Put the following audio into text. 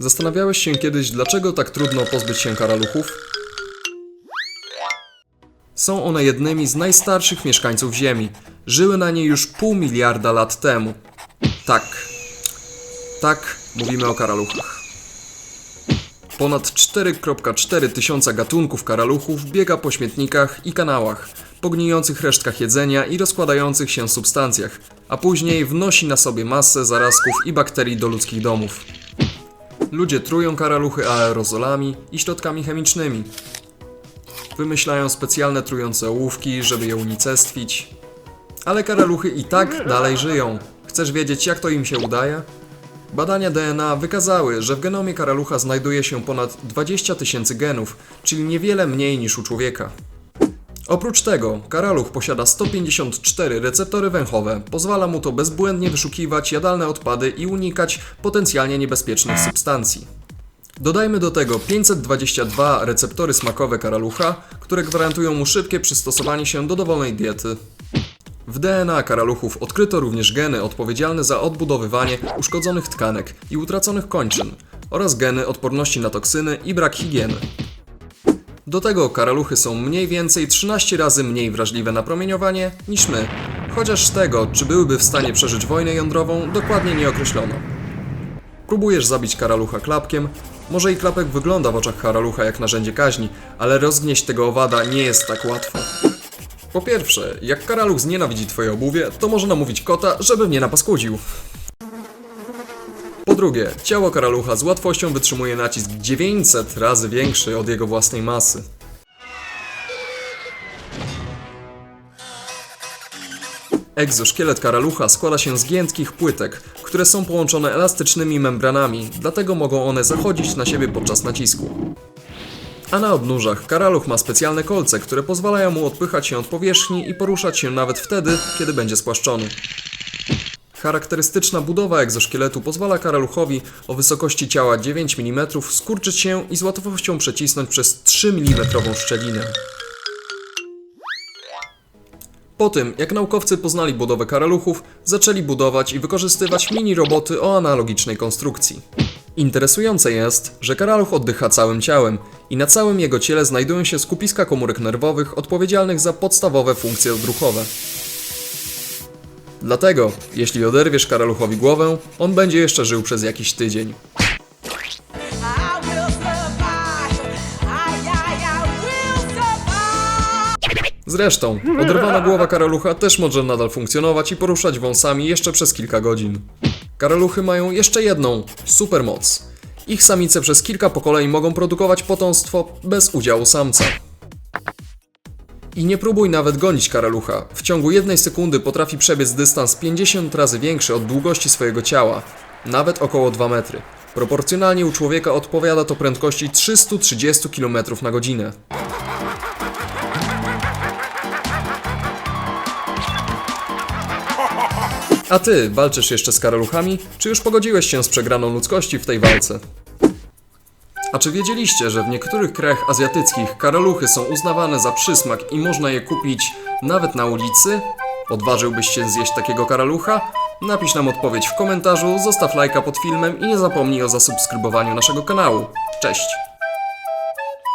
Zastanawiałeś się kiedyś, dlaczego tak trudno pozbyć się karaluchów? Są one jednymi z najstarszych mieszkańców Ziemi. Żyły na niej już pół miliarda lat temu. Tak. Tak, mówimy o karaluchach. Ponad 4,4 tysiąca gatunków karaluchów biega po śmietnikach i kanałach, po gnijących resztkach jedzenia i rozkładających się substancjach, a później wnosi na sobie masę zarazków i bakterii do ludzkich domów. Ludzie trują karaluchy aerozolami i środkami chemicznymi. Wymyślają specjalne trujące ołówki, żeby je unicestwić. Ale karaluchy i tak dalej żyją. Chcesz wiedzieć, jak to im się udaje? Badania DNA wykazały, że w genomie karalucha znajduje się ponad 20 tysięcy genów, czyli niewiele mniej niż u człowieka. Oprócz tego, karaluch posiada 154 receptory węchowe, pozwala mu to bezbłędnie wyszukiwać jadalne odpady i unikać potencjalnie niebezpiecznych substancji. Dodajmy do tego 522 receptory smakowe karalucha, które gwarantują mu szybkie przystosowanie się do dowolnej diety. W DNA karaluchów odkryto również geny odpowiedzialne za odbudowywanie uszkodzonych tkanek i utraconych kończyn oraz geny odporności na toksyny i brak higieny. Do tego karaluchy są mniej więcej 13 razy mniej wrażliwe na promieniowanie niż my, chociaż tego, czy byłyby w stanie przeżyć wojnę jądrową, dokładnie nie określono. Próbujesz zabić karalucha klapkiem, może i klapek wygląda w oczach karalucha jak narzędzie kaźni, ale rozgnieść tego owada nie jest tak łatwo. Po pierwsze, jak karaluch znienawidzi twoje obuwie, to może namówić kota, żeby mnie napaskudził. Drugie, ciało karalucha z łatwością wytrzymuje nacisk 900 razy większy od jego własnej masy. Egzoszkielet karalucha składa się z giętkich płytek, które są połączone elastycznymi membranami, dlatego mogą one zachodzić na siebie podczas nacisku. A na odnóżach karaluch ma specjalne kolce, które pozwalają mu odpychać się od powierzchni i poruszać się nawet wtedy, kiedy będzie spłaszczony. Charakterystyczna budowa egzoszkieletu pozwala karaluchowi o wysokości ciała 9 mm skurczyć się i z łatwością przecisnąć przez 3 mm szczelinę. Po tym, jak naukowcy poznali budowę karaluchów, zaczęli budować i wykorzystywać mini roboty o analogicznej konstrukcji. Interesujące jest, że karaluch oddycha całym ciałem i na całym jego ciele znajdują się skupiska komórek nerwowych odpowiedzialnych za podstawowe funkcje odruchowe. Dlatego, jeśli oderwiesz karaluchowi głowę, on będzie jeszcze żył przez jakiś tydzień. Zresztą, oderwana głowa karalucha też może nadal funkcjonować i poruszać wąsami jeszcze przez kilka godzin. Karaluchy mają jeszcze jedną supermoc. Ich samice przez kilka pokoleń mogą produkować potomstwo bez udziału samca. I nie próbuj nawet gonić karalucha. W ciągu jednej sekundy potrafi przebiec dystans 50 razy większy od długości swojego ciała, nawet około 2 metry. Proporcjonalnie u człowieka odpowiada to prędkości 330 km na godzinę. A ty, walczysz jeszcze z karaluchami, czy już pogodziłeś się z przegraną ludzkości w tej walce? A czy wiedzieliście, że w niektórych krajach azjatyckich karaluchy są uznawane za przysmak i można je kupić nawet na ulicy? Odważyłbyś się zjeść takiego karalucha? Napisz nam odpowiedź w komentarzu, zostaw lajka pod filmem i nie zapomnij o zasubskrybowaniu naszego kanału. Cześć!